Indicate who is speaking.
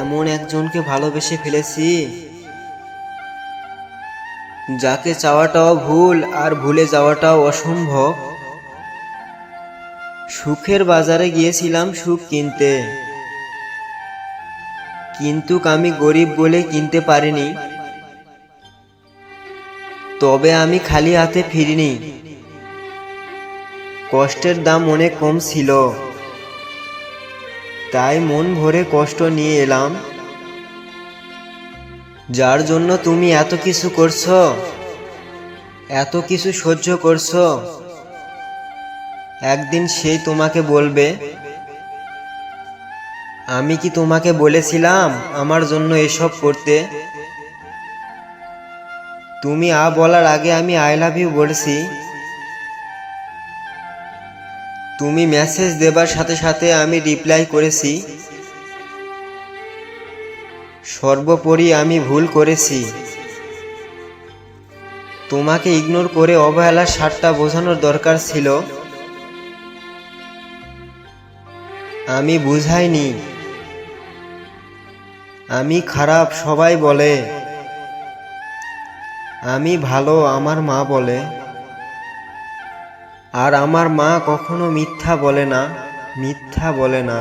Speaker 1: এমন একজনকে ভালোবেসে ফেলেছি, যাকে চাওয়াটাও ভুল আর ভুলে যাওয়াটাও অসম্ভব। সুখের বাজারে গিয়েছিলাম সুখ কিনতে। কিন্তু আমি গরিব বলে কিনতে পারিনি। তবে আমি খালি হাতে ফিরিনি। কষ্টের দাম অনেক কম ছিল। তাই মন ভরে কষ্ট নিয়ে এলাম। যার জন্য তুমি এত কিছু করছ, এত কিছু সহ্য করছ, একদিন সেই তোমাকে বলবে, আমি কি তোমাকে বলেছিলাম আমার জন্য এসব করতে? তুমি আ বলার আগে আমি আই লাভ ইউ বলেছি। তুমি মেসেজ দেবার সাথে সাথে আমি রিপ্লাই করেছি। সর্বোপরি আমি ভুল করেছি। তোমাকে ইগনোর করে অবহেলার সারটা বোঝানোর দরকার ছিল। আমি বুঝাইনি। আমি খারাপ, সবাই বলে। আমি ভালো, আমার মা বলে। আর আমার মা কখনো মিথ্যা বলে না মিথ্যা বলে না।